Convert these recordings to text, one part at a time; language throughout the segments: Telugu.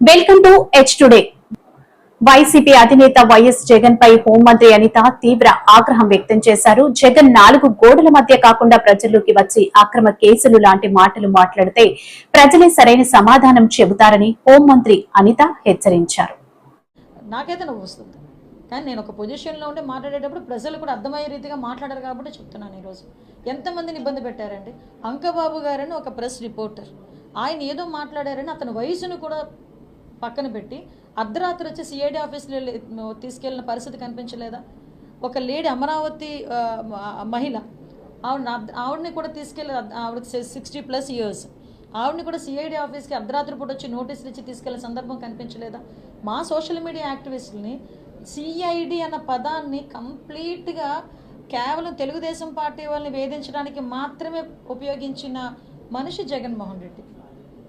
Welcome to H today YCP అధినేత వైఎస్ జగన్ పై హోంమంత్రి అనిత తీవ్ర ఆగ్రహం వ్యక్తం చేశారు. జగన్ నాలుగు గోడల మధ్య కాకుండా ప్రజల్లోకి వచ్చి అక్రమ కేసులు లాంటి మాటలు మాట్లాడితే ప్రజలే సరైన సమాధానం చెబుతారని హోంమంత్రి అనిత హెచ్చరించారు. నాకైతే నవ్వు వస్తుంది. కానీ నేను ఒక పొజిషన్లో ఉండి మాట్లాడేటప్పుడు ప్రజలు కూడా అర్థమయ్యే రీతిగా మాట్లాడారు కాబట్టి చెప్తున్నాను ఈరోజు. ఎంతమందిని ఇబ్బంది పెట్టారండి అంకబాబు గారని ఒక ప్రెస్ రిపోర్టర్ ఆయన ఏదో మాట్లాడారని అతని వయసును కూడా పక్కన పెట్టి అర్ధరాత్రి వచ్చి సిఐడి ఆఫీస్లో తీసుకెళ్ళిన పరిస్థితి కనిపించలేదా? ఒక లేడీ అమరావతి మహిళ ఆవిడ ఆవిడని కూడా తీసుకెళ్ళి ఆవిడ సిక్స్టీ ప్లస్ ఇయర్స్ ఆవిడని కూడా సిఐడి ఆఫీస్కి అర్ధరాత్రి పూట వచ్చి నోటీసులు ఇచ్చి తీసుకెళ్ళే సందర్భం కనిపించలేదా? మా సోషల్ మీడియా యాక్టివిస్టులని సిఐడి అన్న పదాన్ని కంప్లీట్గా కేవలం తెలుగుదేశం పార్టీ వాళ్ళని వేధించడానికి మాత్రమే ఉపయోగించిన మనిషి జగన్మోహన్ రెడ్డి.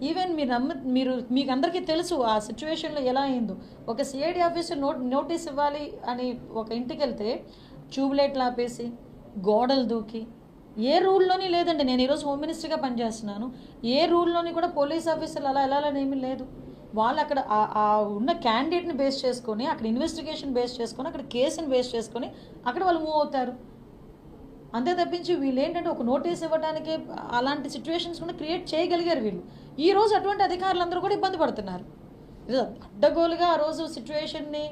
ఈవెన్ మీరు నమ్మ మీరు మీకు అందరికీ తెలుసు ఆ సిచ్యువేషన్లో ఎలా అయిందో. ఒక సిఐడి ఆఫీసర్ నోట్ నోటీస్ ఇవ్వాలి అని ఒక ఇంటికి వెళ్తే ట్యూబ్లైట్లు ఆపేసి గోడలు దూకి ఏ రూల్లోని లేదండి నేను ఈరోజు హోమ్ మినిస్టర్గా పనిచేస్తున్నాను. ఏ రూల్లోని కూడా పోలీస్ ఆఫీసర్లు అలా వెళ్ళాలని ఏమీ లేదు. వాళ్ళు అక్కడ ఉన్న క్యాండిడేట్ని బేస్ చేసుకొని అక్కడ ఇన్వెస్టిగేషన్ బేస్ చేసుకొని అక్కడ కేసుని బేస్ చేసుకొని అక్కడ వాళ్ళు మూవ్ అవుతారు. అంతే తప్పించి వీళ్ళు ఏంటంటే ఒక నోటీస్ ఇవ్వడానికి అలాంటి సిచ్యువేషన్స్ కూడా క్రియేట్ చేయగలిగారు వీళ్ళు. ఈ రోజు అటువంటి అధికారులందరూ కూడా ఇబ్బంది పడుతున్నారు. అడ్డగోలుగా ఆ రోజు సిచ్యువేషన్ని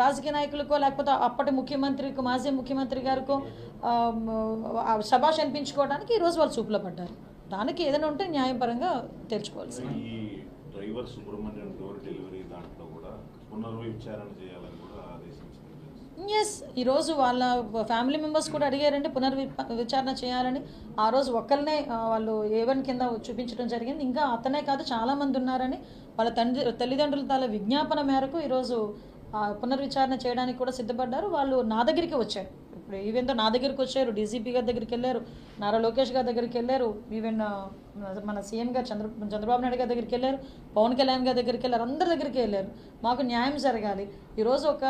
రాజకీయ నాయకులకో లేకపోతే అప్పటి ముఖ్యమంత్రికో మాజీ ముఖ్యమంత్రి గారికో ఆ, అనిపించుకోవడానికి ఈరోజు వాళ్ళు చూపులో పడ్డారు. దానికి ఏదైనా ఉంటే న్యాయపరంగా తెలుసుకోవాల్సింది డ్రైవర్ సుబ్రహ్మణ్యం డోర్ డెలివరీ దాంట్లో కూడా పునర్విచారణ చేయాలి ఎస్ ఈరోజు వాళ్ళ ఫ్యామిలీ మెంబర్స్ కూడా అడిగారంటే పునర్వి విచారణ చేయాలని. ఆ రోజు ఒక్కరినే వాళ్ళు ఏవన్ కింద చూపించడం జరిగింది. ఇంకా అతనే కాదు చాలామంది ఉన్నారని. వాళ్ళ తండ్రి తల్లిదండ్రుల తాల విజ్ఞాపన మేరకు ఈరోజు పునర్విచారణ చేయడానికి కూడా సిద్ధపడ్డారు. వాళ్ళు నా దగ్గరికి వచ్చారు. ఇప్పుడు ఈవెన్తో నా దగ్గరికి వచ్చారు డీజీపీ గారి దగ్గరికి వెళ్ళారు నారా లోకేష్ గారి దగ్గరికి వెళ్ళారు ఈవెన్ మన సీఎం గారు చంద్ర చంద్రబాబు నాయుడు గారి దగ్గరికి వెళ్ళారు పవన్ కళ్యాణ్ గారి దగ్గరికి వెళ్ళారు అందరి దగ్గరికి వెళ్ళారు. మాకు న్యాయం జరగాలి. ఈరోజు ఒక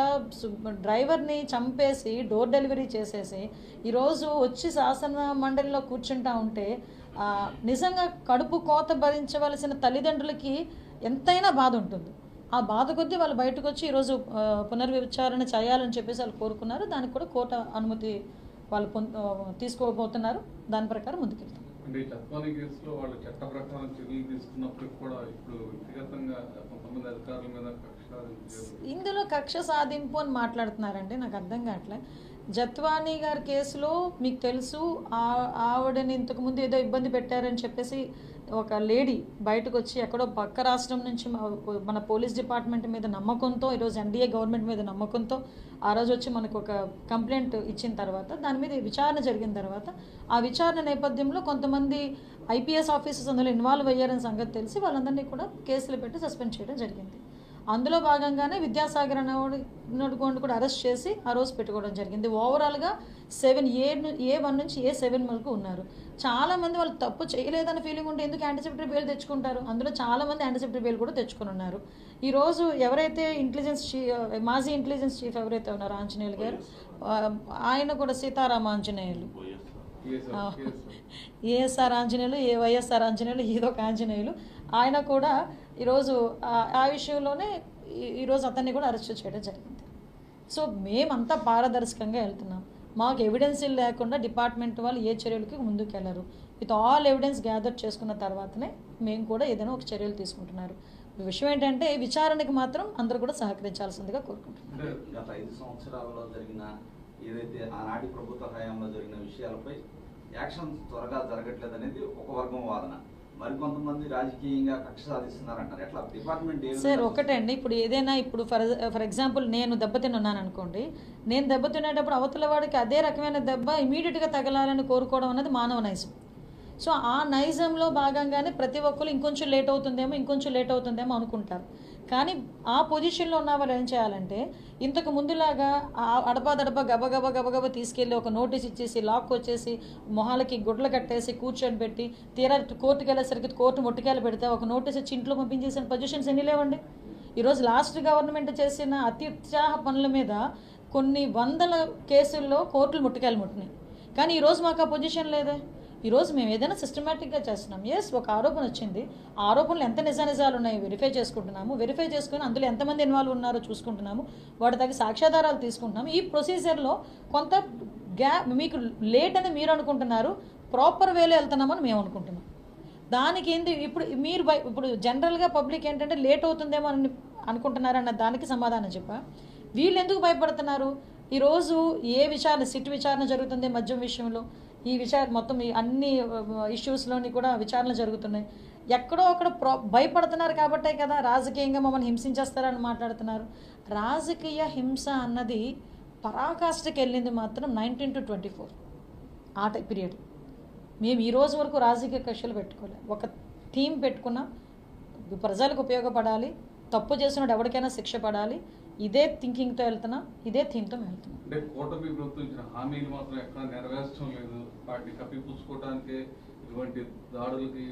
డ్రైవర్ని చంపేసి డోర్ డెలివరీ చేసేసి ఈరోజు వచ్చి శాసన మండలిలో కూర్చుంటా ఉంటే నిజంగా కడుపు కోత భరించవలసిన తల్లిదండ్రులకి ఎంతైనా బాధ ఉంటుంది. ఆ బాధ కొద్దీ వాళ్ళు బయటకు వచ్చి ఈరోజు పునర్విచారణ చేయాలని చెప్పేసి వాళ్ళు కోరుకున్నారు. దానికి కూడా కోర్టు అనుమతి వాళ్ళు తీసుకోబోతున్నారు. దాని ప్రకారం ముందుకెళ్తాం. అంటే కేసులో వాళ్ళు చట్ట ప్రకారం చర్యలు తీసుకున్నప్పటికి కూడా ఇప్పుడు వ్యక్తిగతంగా కొంతమంది అధికారుల మీద కక్ష ఇందులో కక్ష సాధింపు అని మాట్లాడుతున్నారండి. నాకు అర్థం కావట్లే. జత్వానీ గారి కేసులో మీకు తెలుసు ఆ- ఆవిడని ఇంతకుముందు ఏదో ఇబ్బంది పెట్టారని చెప్పేసి ఒక లేడీ బయటకు వచ్చి ఎక్కడో పక్క రాష్ట్రం నుంచి మన పోలీస్ డిపార్ట్మెంట్ మీద నమ్మకంతో ఈరోజు ఎన్డీఏ గవర్నమెంట్ మీద నమ్మకంతో ఆ రోజు వచ్చి మనకు ఒక కంప్లైంట్ ఇచ్చిన తర్వాత దాని మీద విచారణ జరిగిన తర్వాత ఆ విచారణ నేపథ్యంలో కొంతమంది ఐపీఎస్ ఆఫీసర్స్ అందులో ఇన్వాల్వ్ అయ్యారని సంగతి తెలిసి వాళ్ళందరినీ కూడా కేసులు పెట్టి సస్పెండ్ చేయడం జరిగింది. అందులో భాగంగానే విద్యాసాగర్ అనేవాడు కూడా అరెస్ట్ చేసి ఆ రోజు పెట్టుకోవడం జరిగింది. ఓవరాల్గా సెవెన్ ఏ ఏ వన్ నుంచి ఏ సెవెన్ వరకు ఉన్నారు. చాలా మంది వాళ్ళు తప్పు చేయలేదన్న ఫీలింగ్ ఉంటే ఎందుకు యాంటిసిపేటరీ బెయిల్ తెచ్చుకుంటారు? అందులో చాలా మంది యాంటిసిపేటరీ బెయిల్ కూడా తెచ్చుకుని ఉన్నారు. ఈ రోజు ఎవరైతే ఇంటెలిజెన్స్ చీ మాజీ ఇంటెలిజెన్స్ చీఫ్ ఎవరైతే ఉన్నారో ఆంజనేయులు గారు ఆయన కూడా సీతారామ ఆంజనేయులు. ఏఎస్ఆర్ ఆంజనేయులు ఏ వైఎస్ఆర్ ఆంజనేయులు ఏదో ఒక ఆంజనేయులు. ఆయన కూడా ఈరోజు ఆ- విషయంలోనే ఈరోజు అతన్ని కూడా అరెస్ట్ చేయడం జరిగింది. సో మేమంతా పారదర్శకంగా వెళ్తున్నాం. మాకు ఎవిడెన్సీలు లేకుండా డిపార్ట్మెంట్ వాళ్ళు ఏ చర్యలకి ముందుకెళ్ళరు. విత్ ఆల్ ఎవిడెన్స్ గ్యాదర్ చేసుకున్న తర్వాతనే మేము కూడా ఏదైనా ఒక చర్యలు తీసుకుంటున్నారు. విషయం ఏంటంటే విచారణకి మాత్రం అందరూ కూడా సహకరించాల్సిందిగా కోరుకుంటున్నారు గత ఐదు సంవత్సరాలలో జరిగిన ఏదైతే ఆనాటి ప్రభుత్వ హయాంలో జరిగిన విషయాలపై యాక్షన్ త్వరగా జరగట్లేదు అనేది ఒక వర్గం వాదన. మరికొంతమంది రాజకీయంగా కక్ష సాధిస్తున్నారంటారు. ఎట్లా? డిపార్ట్మెంట్ ఏ సార్ ఒకటే అండి ఇప్పుడు ఏదైనా ఇప్పుడు ఫర్ ఫర్ ఎగ్జాంపుల్ నేను దెబ్బతిని ఉన్నాను అనుకోండి నేను దెబ్బతినేటప్పుడు అవతల వాడికి అదే రకమైన దెబ్బ ఇమీడియట్గా తగలాలని కోరుకోవడం అనేది మానవ నైజం సో ఆ నైజంలో భాగంగానే ప్రతి ఒక్కరు ఇంకొంచెం లేట్ అవుతుందేమో ఇంకొంచెం లేట్ అవుతుందేమో అనుకుంటారు. కానీ ఆ పొజిషన్లో ఉన్న వాళ్ళు ఏం చేయాలంటే ఇంతకు ముందులాగా ఆ గబగబ గబగబ తీసుకెళ్ళి ఒక నోటీస్ ఇచ్చేసి లాక్ వచ్చేసి మొహాలకి గుడ్లు కట్టేసి కూర్చొని పెట్టి తీరా కోర్టుకి వెళ్ళేసరికి కోర్టు ముట్టుకెళ్ళి పెడితే ఒక నోటీస్ ఇచ్చి ఇంట్లో పంపించేసిన పొజిషన్స్ ఎన్ని లేవండి? ఈరోజు లాస్ట్ గవర్నమెంట్ చేసిన అత్యుత్సాహ పనుల మీద కొన్ని వందల కేసుల్లో కోర్టులు ముట్టుకెళ్ళి ముట్టినాయి. కానీ ఈరోజు మాకు ఆ పొజిషన్ లేదే. ఈరోజు మేము ఏదైనా సిస్టమేటిక్గా చేస్తున్నాం. ఎస్ ఒక ఆరోపణ వచ్చింది. ఆ ఆరోపణలు ఎంత నిజానిజాలు ఉన్నాయి వెరిఫై చేసుకుంటున్నాము. వెరిఫై చేసుకుని అందులో ఎంతమంది ఇన్వాల్వ్ ఉన్నారో చూసుకుంటున్నాము. వాటి తగ్గ సాక్ష్యాధారాలు తీసుకుంటున్నాము. ఈ ప్రొసీజర్లో కొంత గ్యా మీకు లేట్ అని మీరు అనుకుంటున్నారు. ప్రాపర్ వేలో వెళ్తున్నామని మేము అనుకుంటున్నాం. దానికి ఏంది? ఇప్పుడు మీరు బయ- ఇప్పుడు జనరల్గా పబ్లిక్ ఏంటంటే లేట్ అవుతుందేమో అని అనుకుంటున్నారన్న దానికి సమాధానం చెప్పా. వీళ్ళు ఎందుకు భయపడుతున్నారు? ఈరోజు ఏ విచారణ సిట్ విచారణ జరుగుతుంది మద్యం విషయంలో? ఈ విషయాలు మొత్తం ఈ అన్ని ఇష్యూస్లోని కూడా విచారణ జరుగుతున్నాయి. ఎక్కడో అక్కడ ప్రో భయపడుతున్నారు కాబట్టే కదా రాజకీయంగా మమ్మల్ని హింసించేస్తారని మాట్లాడుతున్నారు. రాజకీయ హింస అన్నది పరాకాష్ఠకి వెళ్ళింది మాత్రం నైన్టీన్ టు ట్వంటీ ఫోర్. ఆ పీరియడ్. మేము ఈ రోజు వరకు రాజకీయ కక్షలు పెట్టుకోలేదు ఒక థీమ్ పెట్టుకున్నాం ప్రజలకు ఉపయోగపడాలి తప్పు చేసినప్పుడు ఎవరికైనా శిక్ష పడాలి ఇదే థింకింగ్తో వెళ్తున్నాం ఇదే థీమ్తో వెళ్తున్నాం. అంటే కూటమి ప్రభుత్వం ఇచ్చిన హామీలు మాత్రం ఎక్కడ నెరవేర్చడం లేదు. వాటిని కప్పిపుచ్చుకోవడానికి ఇటువంటి దాడులకి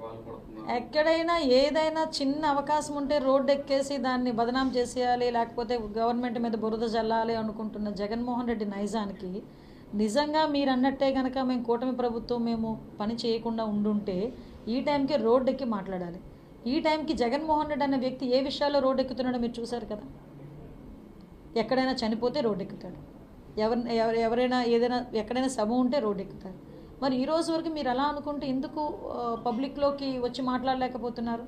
పాల్పడుతున్నారు ఎక్కడైనా ఏదైనా చిన్న అవకాశం ఉంటే రోడ్డు ఎక్కేసి దాన్ని బదనాం చేసేయాలి లేకపోతే గవర్నమెంట్ మీద బురద జల్లాలి అనుకుంటున్న జగన్మోహన్ రెడ్డి నైజానికి నిజంగా మీరు అన్నట్టే కనుక మేము కూటమి ప్రభుత్వం మేము పని చేయకుండా ఉండుంటే ఈ టైంకి రోడ్డు ఎక్కి మాట్లాడాలి. ఈ టైంకి జగన్మోహన్ రెడ్డి అనే వ్యక్తి ఏ విషయాల్లో రోడ్డు ఎక్కుతున్నాడో మీరు చూశారు కదా. ఎక్కడైనా చనిపోతే రోడ్డు ఎక్కుతాడు ఎవరి ఎవరు ఎవరైనా ఏదైనా ఎక్కడైనా సభ ఉంటే రోడ్డు ఎక్కుతారు మరి ఈ రోజు వరకు మీరు అలా అనుకుంటే ఎందుకు పబ్లిక్లోకి వచ్చి మాట్లాడలేకపోతున్నారు?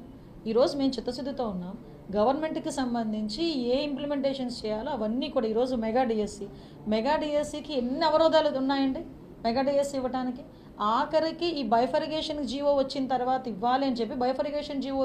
ఈరోజు మేము చిత్తశుద్ధితో ఉన్నాం. గవర్నమెంట్కి సంబంధించి ఏ ఇంప్లిమెంటేషన్స్ చేయాలో అవన్నీ కూడా ఈరోజు మెగా డిఎస్సి. మెగా డిఎస్సికి ఎన్ని అవరోధాలు ఉన్నాయండి? మెగా డిఎస్సి ఇవ్వడానికి ఆఖరికి ఈ బైఫరిగేషన్ జీవో వచ్చిన తర్వాత ఇవ్వాలి అని చెప్పి బైఫరిగేషన్ జీవో